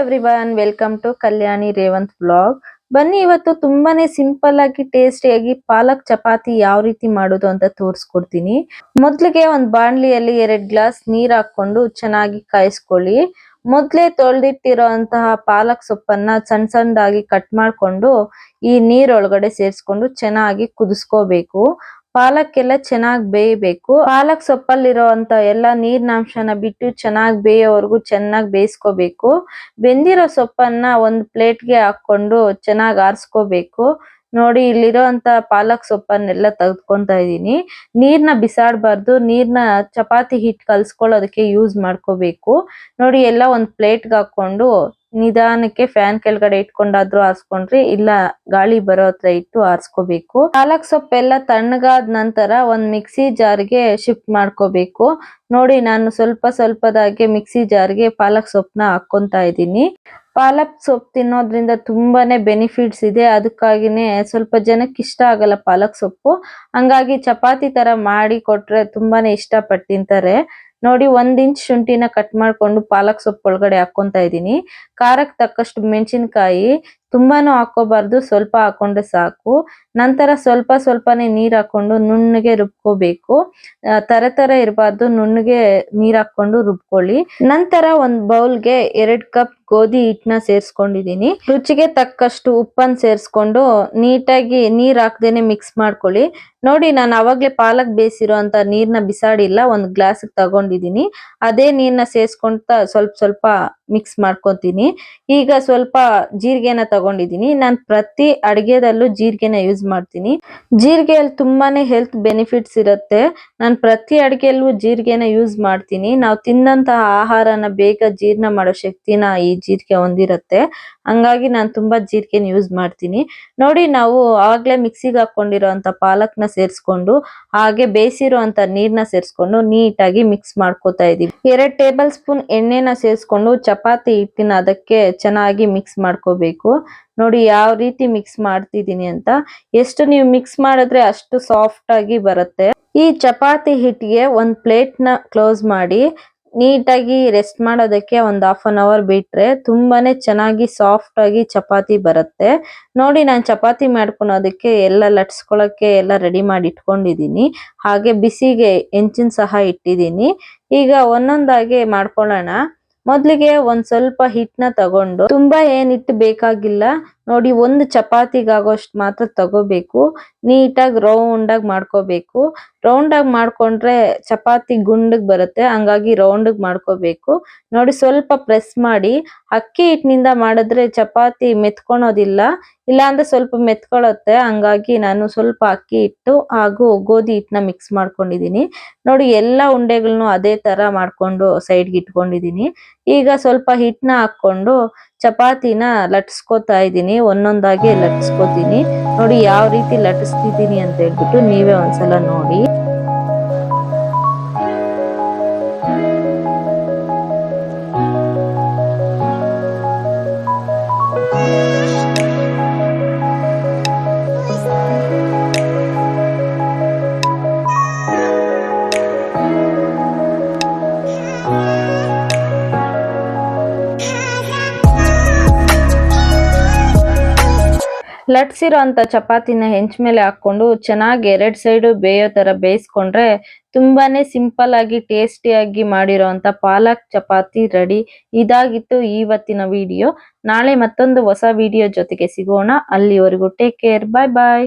Everyone welcome to Kalyani Revanth blog ಬನ್ನಿ, ಇವತ್ತು ತುಂಬಾನೇ ಸಿಂಪಲ್ ಆಗಿ ಟೇಸ್ಟಿಯಾಗಿ ಪಾಲಕ್ ಚಪಾತಿ ಯಾವ ರೀತಿ ಮಾಡೋದು ಅಂತ ತೋರಿಸ್ಕೊಡ್ತೀನಿ. ಮೊದ್ಲಿಗೆ ಒಂದ್ ಬಾಣ್ಲಿಯಲ್ಲಿ ಎರಡ್ ಗ್ಲಾಸ್ ನೀರ್ ಹಾಕೊಂಡು ಚೆನ್ನಾಗಿ ಕಾಯಿಸ್ಕೊಳ್ಳಿ. ಮೊದ್ಲೇ ತೊಳೆದಿಟ್ಟಿರೋಂತಹ ಪಾಲಕ್ ಸೊಪ್ಪನ್ನ ಸಣ್ಣ ಸಣ್ಣದಾಗಿ ಕಟ್ ಮಾಡ್ಕೊಂಡು ಈ ನೀರೊಳಗಡೆ ಸೇರಿಸ್ಕೊಂಡು ಚೆನ್ನಾಗಿ ಕುದಿಸ್ಕೋಬೇಕು. ಪಾಲಕ್ ಎಲ್ಲ ಚೆನ್ನಾಗ್ ಬೇಯಬೇಕು. ಪಾಲಕ್ ಸೊಪ್ಪಲ್ಲಿರೋಂತ ಎಲ್ಲ ನೀರಿನಾಂಶನ ಬಿಟ್ಟು ಚೆನ್ನಾಗ್ ಬೇಯೋವರೆಗೂ ಚೆನ್ನಾಗ್ ಬೇಯಿಸ್ಕೋಬೇಕು. ಬೆಂದಿರೋ ಸೊಪ್ಪನ್ನ ಒಂದ್ ಪ್ಲೇಟ್ಗೆ ಹಾಕೊಂಡು ಚೆನ್ನಾಗ್ ಆರಿಸ್ಕೋಬೇಕು. ನೋಡಿ ಇಲ್ಲಿರೋಂತ ಪಾಲಕ್ ಸೊಪ್ಪನ್ನೆಲ್ಲ ತೆಗೆದುಕೊಂತಾ ಇದೀನಿ ನೀರ್ನ ಬಿಸಾಡಬಾರ್ದು. ನೀರ್ನ ಚಪಾತಿ ಹಿಟ್ ಕಲ್ಸ್ಕೊಳ್ಳೋದಕ್ಕೆ ಯೂಸ್ ಮಾಡ್ಕೋಬೇಕು. ನೋಡಿ, ಎಲ್ಲ ಒಂದ್ ಪ್ಲೇಟ್ಗೆ ಹಾಕೊಂಡು ನಿಧಾನಕ್ಕೆ ಫ್ಯಾನ್ ಕೆಳಗಡೆ ಇಟ್ಕೊಂಡಾದ್ರೂ ಆರಿಸ್ಕೊಂಡ್ರಿ, ಇಲ್ಲ ಗಾಳಿ ಬರೋ ಹತ್ರ ಇಟ್ಟು ಆರಿಸ್ಕೋಬೇಕು. ಪಾಲಕ್ ಸೊಪ್ಪೆಲ್ಲ ತಣ್ಣಗಾದ ನಂತರ ಒಂದ್ ಮಿಕ್ಸಿ ಜಾರ್ಗೆ ಶಿಫ್ಟ್ ಮಾಡ್ಕೋಬೇಕು. ನೋಡಿ, ನಾನು ಸ್ವಲ್ಪ ಸ್ವಲ್ಪದಾಗೆ ಮಿಕ್ಸಿ ಜಾರ್ಗೆ ಪಾಲಕ್ ಸೊಪ್ಪನ್ನ ಹಾಕೊಂತಾ ಇದ್ದೀನಿ. ಪಾಲಕ್ ಸೊಪ್ಪು ತಿನ್ನೋದ್ರಿಂದ ತುಂಬಾನೇ ಬೆನಿಫಿಟ್ಸ್ ಇದೆ. ಅದಕ್ಕಾಗಿನೇ ಸ್ವಲ್ಪ ಜನಕ್ಕೆ ಇಷ್ಟ ಆಗಲ್ಲ ಪಾಲಕ್ ಸೊಪ್ಪು. ಹಂಗಾಗಿ ಚಪಾತಿ ತರ ಮಾಡಿ ಕೊಟ್ರೆ ತುಂಬಾನೇ ಇಷ್ಟಪಟ್ಟು ತಿಂತಾರೆ. ನೋಡಿ ಒಂದ್ ಇಂಚ್ ಶುಂಠಿನ ಕಟ್ ಮಾಡ್ಕೊಂಡು ಪಾಲಕ್ ಸೊಪ್ಪು ಒಳಗಡೆ ಹಾಕೊಂತ ಇದೀನಿ ಖಾರಕ್ಕೆ ತಕ್ಕಷ್ಟು ಮೆಣಸಿನಕಾಯಿ ತುಂಬಾನು ಹಾಕೋಬಾರ್ದು ಸ್ವಲ್ಪ ಹಾಕೊಂಡ್ರೆ ಸಾಕು. ನಂತರ ಸ್ವಲ್ಪ ಸ್ವಲ್ಪನೇ ನೀರ್ ಹಾಕೊಂಡು ನುಣ್ಣಗೆ ರುಬ್ಕೋಬೇಕು. ತರ ತರ ಇರಬಾರ್ದು, ನುಣ್ಣಗೆ ನೀರ್ ಹಾಕೊಂಡು ರುಬ್ಕೊಳ್ಳಿ. ನಂತರ ಒಂದ್ ಬೌಲ್ಗೆ ಎರಡ್ ಕಪ್ ಗೋಧಿ ಹಿಟ್ಟನ್ನ ಸೇರ್ಸ್ಕೊಂಡಿದೀನಿ ರುಚಿಗೆ ತಕ್ಕಷ್ಟು ಉಪ್ಪನ್ನ ಸೇರಿಸ್ಕೊಂಡು ನೀಟಾಗಿ ನೀರ್ ಹಾಕ್ದೇನೆ ಮಿಕ್ಸ್ ಮಾಡ್ಕೊಳ್ಳಿ. ನೋಡಿ, ನಾನು ಅವಾಗ್ಲೇ ಪಾಲಕ್ ಬೇಯಿಸಿರೋ ಅಂತ ನೀರ್ನ ಬಿಸಾಡಿಲ್ಲ, ಒಂದ್ ಗ್ಲಾಸ್ ತಗೊಂಡಿದೀನಿ. ಅದೇ ನೀರ್ನ ಸೇರ್ಸ್ಕೊಂತ ಸ್ವಲ್ಪ ಸ್ವಲ್ಪ ಮಿಕ್ಸ್ ಮಾಡ್ಕೊತೀನಿ. ಈಗ ಸ್ವಲ್ಪ ಜೀರಿಗೆನ ತಗೊಂಡಿದೀನಿ. ನಾನ್ ಪ್ರತಿ ಅಡಿಗೆದಲ್ಲೂ ಜೀರಿಗೆನ ಯೂಸ್ ಮಾಡ್ತೀನಿ. ಜೀರಿಗೆಯಲ್ಲಿ ತುಂಬಾನೇ ಹೆಲ್ತ್ ಬೆನಿಫಿಟ್ಸ್ ಇರುತ್ತೆ. ನಾನ್ ಪ್ರತಿ ಅಡಿಗೆಯಲ್ಲೂ ಜೀರಿಗೆನ ಯೂಸ್ ಮಾಡ್ತೀನಿ. ನಾವು ತಿಂದಂತಹ ಆಹಾರನ ಬೇಗ ಜೀರ್ಣ ಮಾಡೋ ಶಕ್ತಿನ ಈ ಜೀರಿಗೆ ಒಂದಿರುತ್ತೆ. ಹಂಗಾಗಿ ನಾನು ತುಂಬಾ ಜೀರಿಗೆನ ಯೂಸ್ ಮಾಡ್ತೀನಿ. ನೋಡಿ ನಾವು ಆಗ್ಲೇ ಮಿಕ್ಸಿಗೆ ಹಾಕೊಂಡಿರೋಂತ ಪಾಲಕ್ನ ಸೇರಿಸ್ಕೊಂಡು, ಹಾಗೆ ಬೇಯಿಸಿರುವಂತ ನೀರ್ನ ಸೇರಿಸ್ಕೊಂಡು ನೀಟಾಗಿ ಮಿಕ್ಸ್ ಮಾಡ್ಕೋತಾ ಇದೀವಿ ಎರಡ್ ಟೇಬಲ್ ಸ್ಪೂನ್ ಎಣ್ಣೆನ ಸೇರಿಸ್ಕೊಂಡು ಚಪಾತಿ ಹಿಟ್ಟಿನ ಅದಕ್ಕೆ ಚೆನ್ನಾಗಿ ಮಿಕ್ಸ್ ಮಾಡ್ಕೋಬೇಕು. ನೋಡಿ ಯಾವ ರೀತಿ ಮಿಕ್ಸ್ ಮಾಡ್ತಿದೀನಿ ಅಂತ. ಎಷ್ಟು ನೀವು ಮಿಕ್ಸ್ ಮಾಡಿದ್ರೆ ಅಷ್ಟು ಸಾಫ್ಟ್ ಆಗಿ ಬರುತ್ತೆ. ಈ ಚಪಾತಿ ಹಿಟ್ಟಿಗೆ ಒಂದ್ ಪ್ಲೇಟ್ನ ಕ್ಲೋಸ್ ಮಾಡಿ ನೀಟಾಗಿ ರೆಸ್ಟ್ ಮಾಡೋದಕ್ಕೆ ಒಂದ್ ಹಾಫ್ ಅನ್ ಅವರ್ ಬಿಟ್ರೆ ತುಂಬಾನೇ ಚೆನ್ನಾಗಿ ಸಾಫ್ಟ್ ಆಗಿ ಚಪಾತಿ ಬರುತ್ತೆ. ನೋಡಿ ನಾನು ಚಪಾತಿ ಮಾಡ್ಕೊಳೋದಕ್ಕೆ ಎಲ್ಲ ಲಟ್ಸ್ಕೊಳಕ್ಕೆ ಎಲ್ಲ ರೆಡಿ ಮಾಡಿ ಇಟ್ಕೊಂಡಿದೀನಿ ಹಾಗೆ ಬಿಸಿಗೆ ಹೆಂಚಿನ ಸಹ ಇಟ್ಟಿದ್ದೀನಿ ಈಗ ಒಂದೊಂದಾಗಿ ಮಾಡ್ಕೊಳ್ಳೋಣ. ಮೊದಲಿಗೆ ಒಂದ್ ಸ್ವಲ್ಪ ಹಿಟ್ಟನ್ನ ತಗೊಂಡು ತುಂಬಾ ಏನ್ ಹಿಟ್ಟು ಬೇಕಾಗಿಲ್ಲ ನೋಡಿ, ಒಂದು ಚಪಾತಿಗಾಗೋಷ್ಟು ಮಾತ್ರ ತಗೋಬೇಕು. ನೀಟಾಗಿ ರೌಂಡ್ ಆಗಿ ಮಾಡ್ಕೋಬೇಕು. ರೌಂಡ್ ಆಗಿ ಮಾಡ್ಕೊಂಡ್ರೆ ಚಪಾತಿ ಗುಂಡಗ್ ಬರುತ್ತೆ, ಹಂಗಾಗಿ ರೌಂಡ್ ಮಾಡ್ಕೋಬೇಕು. ನೋಡಿ, ಸ್ವಲ್ಪ ಪ್ರೆಸ್ ಮಾಡಿ, ಅಕ್ಕಿ ಹಿಟ್ಟಿನಿಂದ ಮಾಡಿದ್ರೆ ಚಪಾತಿ ಮೆತ್ಕೊಳೋದಿಲ್ಲ. ಇಲ್ಲ ಅಂದ್ರೆ ಸ್ವಲ್ಪ ಮೆತ್ಕೊಳ್ಳುತ್ತೆ ಹಂಗಾಗಿ ನಾನು ಸ್ವಲ್ಪ ಅಕ್ಕಿ ಹಿಟ್ಟು ಹಾಗೂ ಗೋಧಿ ಹಿಟ್ಟನ್ನ ಮಿಕ್ಸ್ ಮಾಡ್ಕೊಂಡಿದೀನಿ ನೋಡಿ, ಎಲ್ಲಾ ಉಂಡೆಗಳನ್ನು ಅದೇ ತರ ಮಾಡ್ಕೊಂಡು ಸೈಡ್ಗೆ ಇಟ್ಕೊಂಡಿದೀನಿ ಈಗ ಸ್ವಲ್ಪ ಹಿಟ್ಟನ್ನ ಹಾಕೊಂಡು ಚಪಾತಿನ ಲಟ್ಸ್ಕೊತಾ ಇದ್ದೀನಿ. ಒಂದೊಂದಾಗಿ ಲಟ್ಸ್ಕೊತೀನಿ. ನೋಡಿ, ಯಾವ ರೀತಿ ಲಟ್ಸ್ತಿದ್ದೀನಿ ಅಂತ ಹೇಳ್ಬಿಟ್ಟು ನೀವೇ ಒಂದ್ಸಲ ನೋಡಿ. ಲಟ್ಸಿರೋ ಅಂತ ಚಪಾತಿನ ಹೆಂಚ್ ಮೇಲೆ ಹಾಕೊಂಡು ಚೆನ್ನಾಗಿ ಎರಡ್ ಸೈಡು ಬೇಯೋ ತರ ಬೇಯಿಸ್ಕೊಂಡ್ರೆ ತುಂಬಾನೇ ಸಿಂಪಲ್ ಆಗಿ ಟೇಸ್ಟಿಯಾಗಿ ಮಾಡಿರೋ ಅಂತ ಪಾಲಕ್ ಚಪಾತಿ ರೆಡಿ. ಇದಾಗಿತ್ತು ಇವತ್ತಿನ ವಿಡಿಯೋ. ನಾಳೆ ಮತ್ತೊಂದು ಹೊಸ ವಿಡಿಯೋ ಜೊತೆಗೆ ಸಿಗೋಣ. ಅಲ್ಲಿವರೆಗೂ ಟೇಕ್ ಕೇರ್ ಬಾಯ್ ಬಾಯ್